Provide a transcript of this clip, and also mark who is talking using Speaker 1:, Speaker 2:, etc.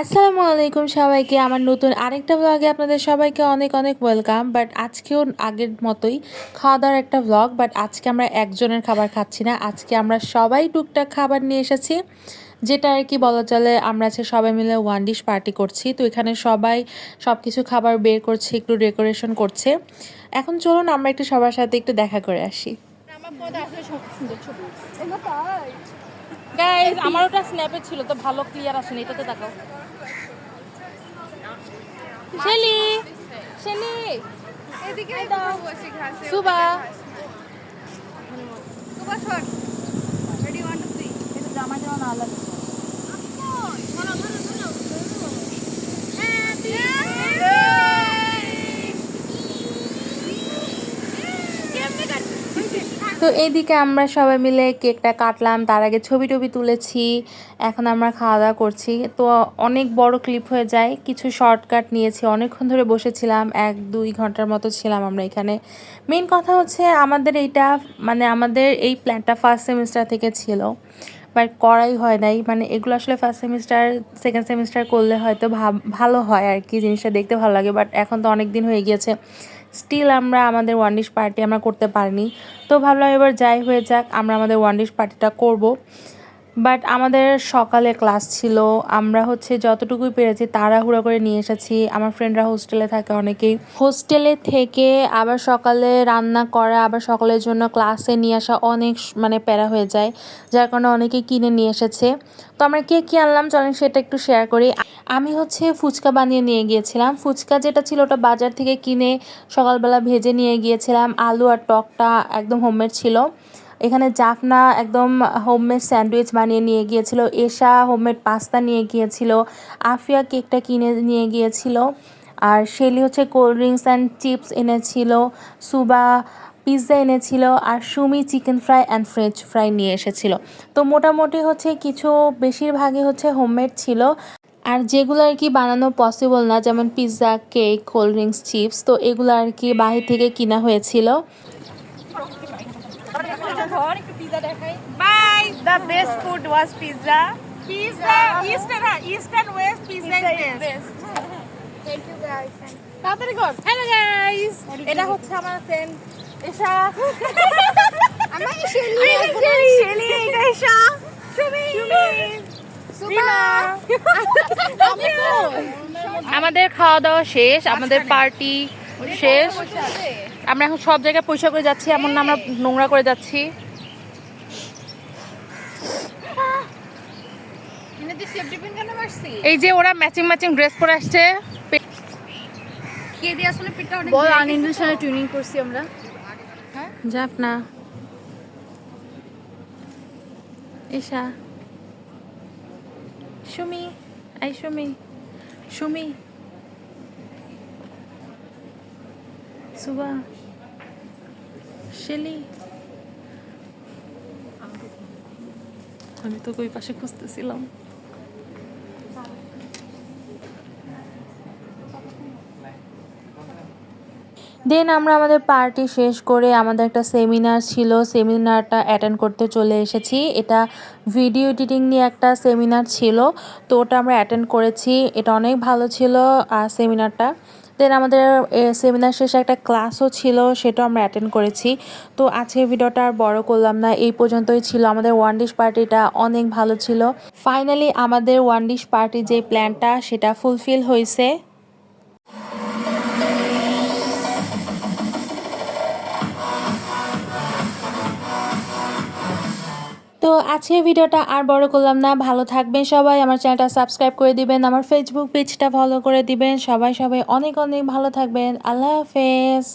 Speaker 1: আসসালামু আলাইকুম সবাইকে, আমার নতুন আরেকটা ব্লগে আপনাদের সবাইকে অনেক অনেক ওয়েলকাম বাট আজকেও আগের মতোই খাওয়া দাওয়ার একটা ব্লগ বাট আজকে আমরা একজনের খাবার খাচ্ছি না। আজকে আমরা সবাই টুকটাক খাবার নিয়ে এসেছি, যেটা আর কি বলা চলে, আমরা আজকে সবাই মিলে ওয়ান ডিশ পার্টি করছি। তো এখানে সবাই সব কিছু খাবার বের করছে, একটু ডেকোরেশন করছে। এখন চলুন, আমরা একটু সবার সাথে একটু দেখা করে আসি।
Speaker 2: আমার ওটা স্ন্যাপে ছিল, তো ভালো ক্লিয়ার আসেনি, এটাতে দেখাও শেলি শেলি।
Speaker 3: এদিকে দাও।
Speaker 2: Suba.
Speaker 3: Suba shot ready one two three
Speaker 2: এটা জামা জামা না
Speaker 1: তো এইদিকে আমরা সবাই মিলে কেকটা কাটলাম, তার আগে ছবি টবি তুলেছি, এখন আমরা খাওয়া দাওয়া করছি। তো অনেক বড় ক্লিপ হয়ে যায়, কিছু শর্টকাট নিয়েছি, অনেকক্ষণ ধরে বসেছিলাম, এক দুই ঘণ্টার মতো ছিলাম আমরা এখানে। মেন কথা হচ্ছে আমাদের এইটা মানে আমাদের এই প্ল্যানটা ফার্স্ট সেমিস্টার থেকে ছিল বাট করাই হয় নাই। মানে এগুলো আসলে ফার্স্ট সেমিস্টার সেকেন্ড সেমিস্টার করলে হয়তো ভালো হয় আর কি, জিনিসটা দেখতে ভালো লাগে বাট এখন তো অনেক দিন হয়ে গিয়েছে। স্টিল আমরা আমাদের ওয়ান ডিশ পার্টি আমরা করতে পারিনি। তো ভাবলাম এবার যাই হয়ে যাক, আমরা আমাদের ওয়ান ডিশ পার্টিটা করব। বাট আমাদের সকালে ক্লাস ছিল, আমরা হচ্ছে যতটুকুই পেরেছি তাড়াহুড়ো করে নিয়ে এসেছি। আমার ফ্রেন্ডরা হোস্টেলে থাকে অনেকেই। হোস্টেলে থেকে আবার সকালে রান্না করা, আবার সকালের জন্য ক্লাসে নিয়ে আসা অনেক মানে প্যারা হয়ে যায়। যার কারণে অনেকেই কিনে নিয়ে এসেছে। তো আমরা কে কী আনলাম চলেন সেটা একটু শেয়ার করি। আমি হচ্ছে ফুচকা বানিয়ে নিয়ে গিয়েছিলাম। ফুচকা যেটা ছিল ওটা বাজার থেকে কিনে সকালবেলা ভেজে নিয়ে গিয়েছিলাম। আলু আর টকটা একদম হোমমেড ছিল। এখানে জাফনা একদম হোমমেড স্যান্ডউইচ বানিয়ে নিয়ে গিয়েছিল। এশা হোমমেড পাস্তা নিয়ে গিয়েছিল। আফিয়া কেকটা কিনে নিয়ে গিয়েছিল। আর শেলি হচ্ছে কোল্ড ড্রিঙ্কস অ্যান্ড চিপস এনেছিল। সুবা পিৎজা এনেছিল। আর Sumi chicken fry and French fry নিয়ে এসেছিল। তো মোটামুটি হচ্ছে কিছু বেশিরভাগই হচ্ছে হোমমেড ছিল। আর যেগুলো আর কি বানানো পসিবল না যেমন pizza cake cold drinks chips তো এগুলো আর কি বাহির থেকে কিনা হয়েছিল।
Speaker 3: The best food was pizza
Speaker 2: pizza east না west pizza is best
Speaker 3: thank you guys
Speaker 2: তাড়াতাড়ি কর। হ্যালো গাইস এটা হচ্ছে আমার ফ্রেন্ড এশা।
Speaker 3: আমার শেলি এটা
Speaker 2: আমাদের খাওয়া দাওয়া শেষ আমাদের পার্টি শেষ। আমরা এখন সব জায়গায় পয়সা করে যাচ্ছি এমন না আমরা নোংরা করে যাচ্ছি। এই যে ওরা ম্যাচিং ম্যাচিং ড্রেস পরে আসছে।
Speaker 3: কে দিয়ে আসলে অনেক
Speaker 4: বল টুইনিং করছি আমরা।
Speaker 1: জাফনা এশা সুমি আই সুমি সুমি। সুবা শেলি। আমি তো ওই পাশে খুঁজতেছিলাম। দেন আমরা আমাদের পার্টি শেষ করে আমাদের একটা সেমিনার ছিল। সেমিনারটা অ্যাটেন্ড করতে চলে এসেছি। এটা ভিডিও এডিটিং নিয়ে একটা সেমিনার ছিল। তো ওটা আমরা অ্যাটেন্ড করেছি। এটা অনেক ভালো ছিল সেমিনারটা দেন আমাদের সেমিনার শেষে একটা ক্লাসও ছিল, সেটাও আমরা অ্যাটেন্ড করেছি। তো আজকের ভিডিওটা আর বড় করলাম না। এই পর্যন্তই ছিল। আমাদের ওয়ান ডিশ পার্টিটা অনেক ভালো ছিল। ফাইনালি আমাদের ওয়ান ডিশ পার্টির যে প্ল্যানটা সেটা ফুলফিল হয়েছে। তো আজকের ভিডিওটা আর বড় করলাম না। ভালো থাকবেন সবাই। আমার চ্যানেলটা সাবস্ক্রাইব করে দিবেন। আমার ফেসবুক পেজটা ফলো করে দিবেন। সবাই সবাই অনেক অনেক ভালো থাকবেন। আল্লাহ হাফেজ।